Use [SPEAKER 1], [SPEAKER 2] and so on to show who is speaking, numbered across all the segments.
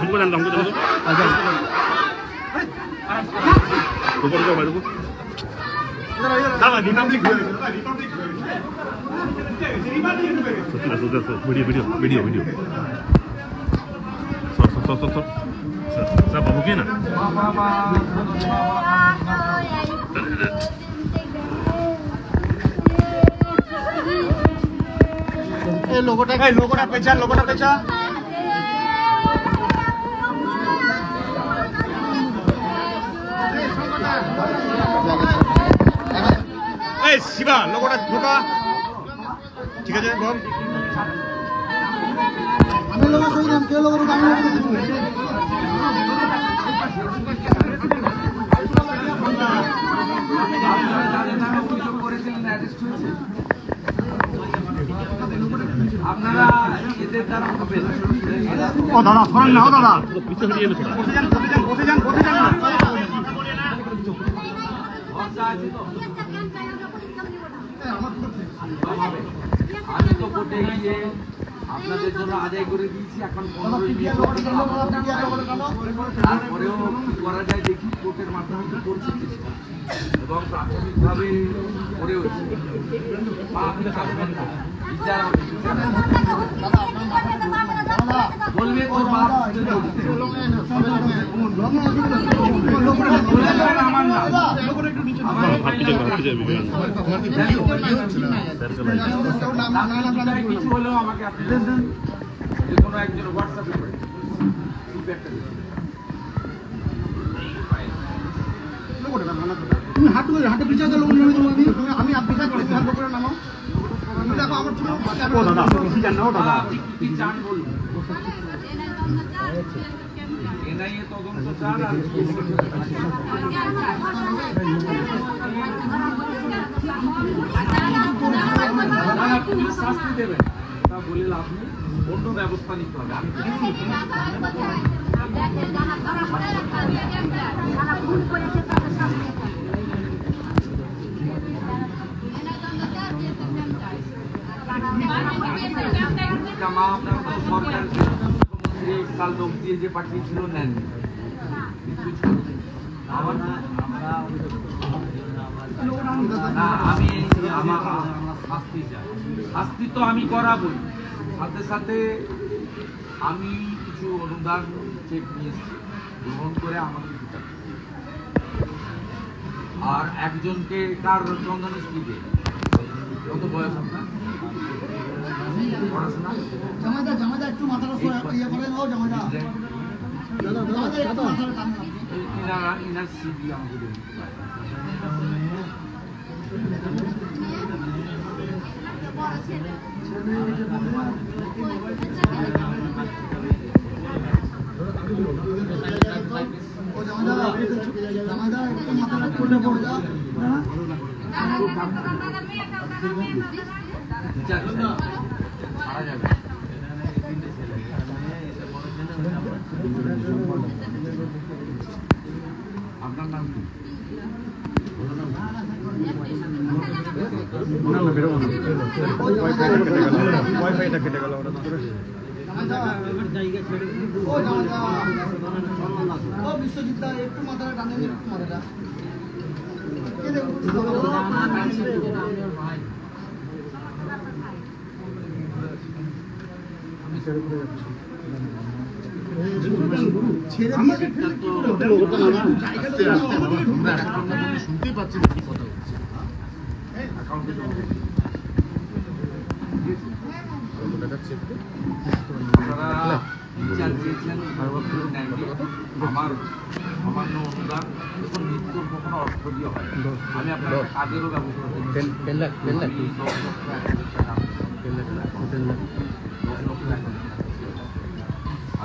[SPEAKER 1] 누구
[SPEAKER 2] 난다 누구 누구 맞아 누구 누구 말고
[SPEAKER 3] 나가 리밤블릭 그래 리밤블릭 그래
[SPEAKER 2] 좋다 좋다 좋다 무리 무리 무리 무리 서서서서서 자 바보게나
[SPEAKER 3] এই লোগোটা এই লোগোটা পেঁচা লোগোটা পেঁচা এই শিবা লোগোটা ঢোকা। ঠিক আছে বল।
[SPEAKER 4] আমি লোক কইলাম কে লোক আমি লোক
[SPEAKER 5] আপনারা এদের দ্বারা হবে।
[SPEAKER 3] ও দাদা সরান না ও দাদা।
[SPEAKER 2] পিছে হয়ে গেল
[SPEAKER 3] বসে যান বসে যান বসে যান। বসে যান
[SPEAKER 5] আমি তো কোর্টে গিয়ে আপনাদের জন্য আদায় করে দিয়েছি এখন তারপরেও করা যায় দেখি কোর্টের মাধ্যমে করছি এবং প্রাথমিকভাবে তোর বাপ আমার না
[SPEAKER 2] যাবে
[SPEAKER 5] কিছু হলেও আমাকে আপনি যে কোনো একজন হোয়াটসঅ্যাপে করে
[SPEAKER 4] তুমি আমি আপনি করে নামাও দেখো আমার
[SPEAKER 5] এনআইএ তদন্ত আর পুলিশ শাস্তি দেবেন তা বলে লাভ নেই অন্য ব্যবস্থা নিতে হবে আমি কাল লোক দিয়ে যে পাঠিয়েছিল নেননি কিছু। আমার না আমি আমার শাস্তি চাই। শাস্তি তো আমি করাবই। সাথে সাথে আমি কিছু অনুদান চেক নিয়ে এসেছি গ্রহণ করে আমাকে দিতে আর একজনকে কার চন্দন স্ত্রীকে কত বয়স আপনার? পড়াশোনা?
[SPEAKER 4] জামাইদা জামাইদা একটু মাথাটা ইয়ে করে নাও জামাইদা। দাদা দাদা একটু মাথাটা
[SPEAKER 5] ইনারা ইনার সিবি আমাকে
[SPEAKER 4] জামাইদা
[SPEAKER 5] চাই। ছাড়া যাবে না। আপনার নাম কি
[SPEAKER 3] ওয়াইফাইটা কেটে গেল ওটা
[SPEAKER 4] ও বিশ্বজিৎ দা একটু মাথাটা টানে একটু মাথাটা কে দেখো ছেড়ে দিয়ে
[SPEAKER 3] শুনতেই পাচ্ছি না কি কথা হচ্ছে
[SPEAKER 5] অ্যাকাউন্টে জমা করুন।
[SPEAKER 3] দেখাচ্ছে
[SPEAKER 5] আপনারা বিচার চেয়েছেন নেননি। আমার সামান্য অনুদান মৃত্যুর কখনো অর্থ দিয়ে হয় আমি আপনার কাজেরও ব্যবস্থা আমি দশ লক্ষ টাকা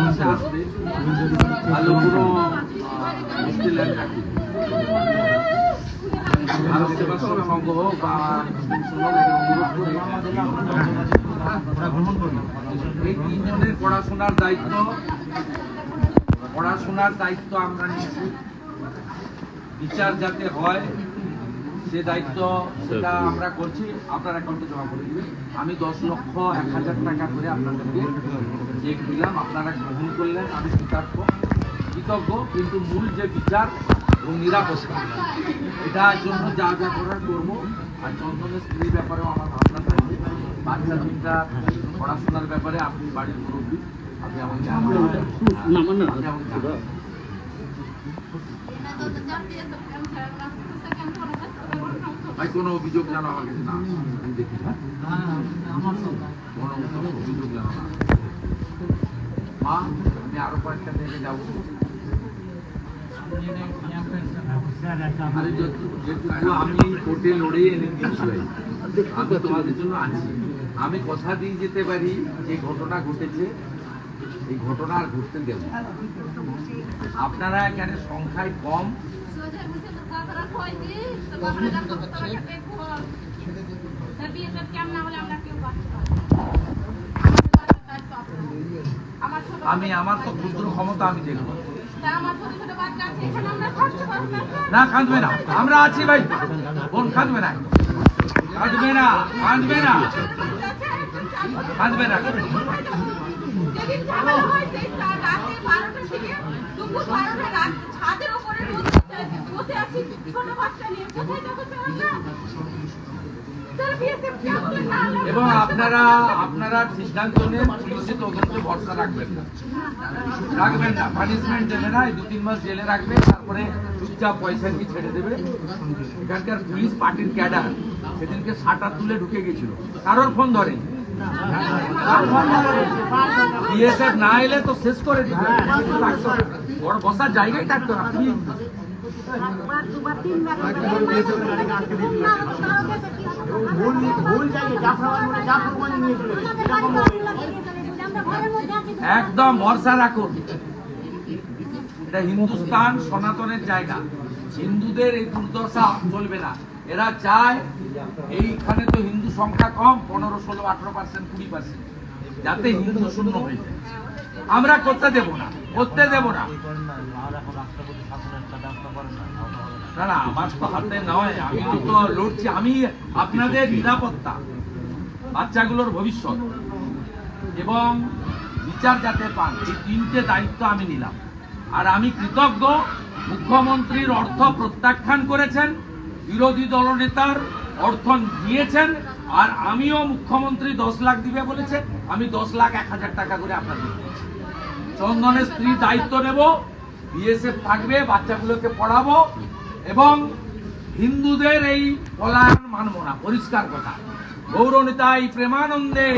[SPEAKER 5] মাসে আসবে ভালো কোনো হোস্টেলে আমি এই তিনজনের পড়াশোনার দায়িত্ব পড়াশোনার দায়িত্ব আমরা নিচ্ছি বিচার যাতে হয় সে দায়িত্ব সেটা আমরা করছি আপনার অ্যাকাউন্টে জমা করে দিবেন আমি দশ লক্ষ এক হাজার টাকা করে আপনাদেরকে চেক দিলাম আপনারা গ্রহণ করলেন আমি কৃতজ্ঞ কৃতজ্ঞ, কিন্তু মূল যে বিচার এবং নিরাপত্তা এটার জন্য যা যা করার করব আর চন্দনের স্ত্রীর ব্যাপারেও আমার ভাবনা থাকবে বাচ্চা দুইটা পড়াশোনার ব্যাপারে আপনি বাড়ির মুরব্বী আপনি আমাকে। ভাই কোনো অভিযোগ জানো আমার কাছে না আমি দেখি কোনো অভিযোগ জানো না মা আমি আরও কয়েকটা জায়গায় যাব আমি লড়ে এনে আমি তোমাদের জন্য আছি। আমি কথা দিয়ে যেতে পারি যে ঘটনা ঘটেছে। এই ঘটনা আর ঘটতে দেব আপনারা এখানে সংখ্যায় কম। আমি আমার তো ক্ষুদ্র ক্ষমতা আমি দেখব। না কাঁদবে না। আমরা আছি ভাই। বোন কাঁদবে না। কাঁদবে না কাঁদবে না। কাঁদবে না।
[SPEAKER 6] যেদিন ঝামেলা সেই রাত- রাতে 12টা থেকে দুপুর 12টা রাত ছাদের রোদে বসে আছি। ছোট বাচ্চা নিয়ে। কোথায় যাব আমরা?
[SPEAKER 5] এবং আপনারা আপনারা সিদ্ধান্ত নেন পুলিশে তদন্তে ভরসা রাখবেন না। রাখবেন না পানিশমেন্ট দেবে না দু তিন মাস জেলে রাখবে, তারপরে চুপচাপ পয়সা কি ছেড়ে দেবে? এখানকার পুলিশ পার্টির ক্যাডার, সেদিনকে শাটার তুলে ঢুকে গেছিল। কারোর ফোন ধরে বিএসএফ না এলে তো শেষ করে দিবে। থাকতো না। একদম ভরসা রাখুন এটা হিন্দুস্তান সনাতনের জায়গা। হিন্দুদের এই দুর্দশা চলবে না। এরা চায় এইখানে তো হিন্দু সংখ্যা কম, পনেরো, ষোলো, আঠারো পার্সেন্ট কুড়ি পার্সেন্ট যাতে হিন্দু শূন্য হয়ে যায়। আমরা করতে দেব না, করতে দেব না। বাচ্চাগুলোর ভবিষ্যৎ। এবং বিচার যাতে পান, এই তিনটে দায়িত্ব আমি নিলাম। আর আমি কৃতজ্ঞ, মুখ্যমন্ত্রীর অর্থ প্রত্যাখ্যান করেছেন, বিরোধী দলনেতার অর্থ দিয়েছেন, আর আমিও মুখ্যমন্ত্রী দশ লাখ দিবে বলেছে, আমি দশ লাখ এক হাজার টাকা করে আপনাদের চন্দনের স্ত্রী দায়িত্ব নেব বিএসএফ থাকবে বাচ্চাগুলোকে পড়াবো এবং হিন্দুদের এই পলায়ন মানব না পরিষ্কার কথা গৌরনেতাই প্রেমানন্দে